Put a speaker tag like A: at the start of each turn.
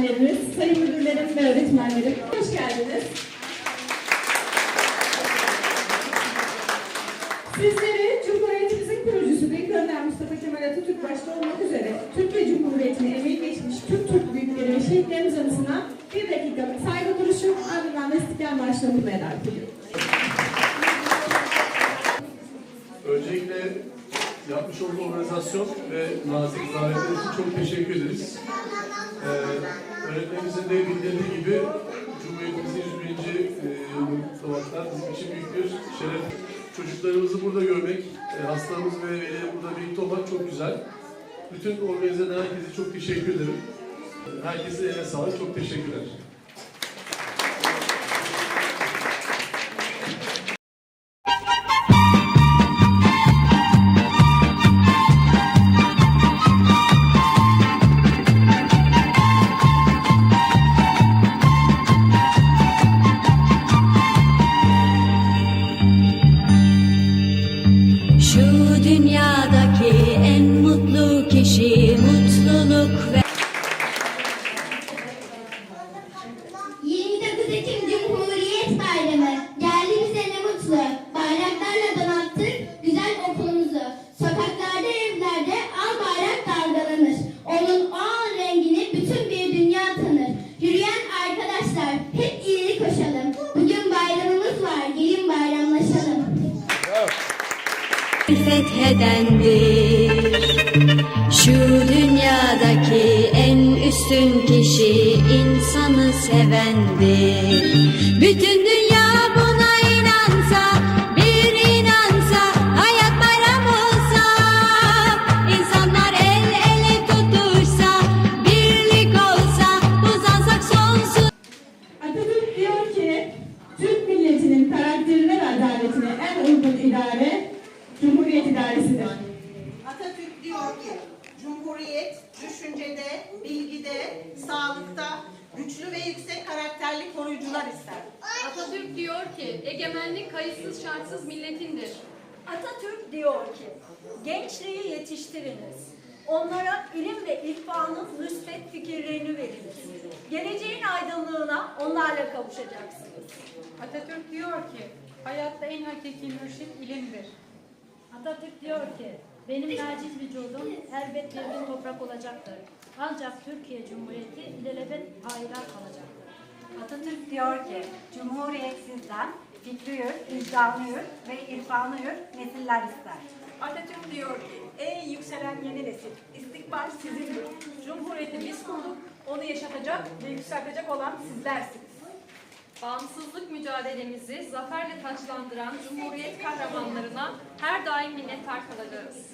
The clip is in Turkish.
A: öğretmenlerimiz, sayın müdürlerim ve öğretmenlerim. Hoş geldiniz. Sizleri Cumhuriyetimizin kurucusu Büyük Önder Mustafa Kemal Atatürk başta olmak üzere Türkiye Cumhuriyeti'ne emeği geçmiş tüm Türk büyükleri ve şehitlerimiz anısına bir dakikalık saygı duruşu ardından da İstiklal Marşı'nı okumaya davet ediyorum.
B: Yapmış olduğu organizasyon ve nazik davetler için çok teşekkür ederiz. Ee, öğretmenimizin de bildirdiği gibi Cumhuriyetimizin 101. yılını kutlamaklar bizim için büyük bir şeref. Çocuklarımızı burada görmek, e, hastalarımız ve velileri burada birlikte olmak çok güzel. Bütün organize herkese çok teşekkür ederim. Herkese eline sağlık, çok teşekkürler.
C: Fethedendir. Şu dünyadaki en üstün kişi insanı sevendir. Bütün dünya buna inansa, bir inansa, hayat bayram olsa, insanlar el ele tutuşsa, birlik olsa, uzansak sonsuz.
A: Atatürk diyor ki, Türk milletinin karakterine ve adaletine en uygun idare İdaresidir.
D: Atatürk diyor ki, Cumhuriyet düşüncede, bilgide, sağlıkta güçlü ve yüksek karakterli koruyucular ister.
E: Atatürk diyor ki egemenlik kayıtsız şartsız milletindir.
F: Atatürk diyor ki, gençliği yetiştiriniz. Onlara ilim ve irfanın müsbet fikirlerini veriniz. Geleceğin aydınlığına onlarla kavuşacaksınız.
E: Atatürk diyor ki hayatta en hakiki mürşit ilimdir.
G: Atatürk diyor ki, benim naciz vücudum elbet bir gün toprak olacaktır. Ancak Türkiye Cumhuriyeti ilelebet hayran kalacaktır.
H: Atatürk diyor ki, Cumhuriyet sizden fikriyür, vicdanlıyır ve irfanlıyır nesiller ister.
F: Atatürk diyor ki, ey yükselen yeni nesil, istikbal sizindir. Cumhuriyeti biz kurduk, onu yaşatacak ve yükseltecek olan sizlersiniz.
E: Bağımsızlık mücadelemizi zaferle taçlandıran Cumhuriyet kahramanlarına her daim minnettar kalacağız.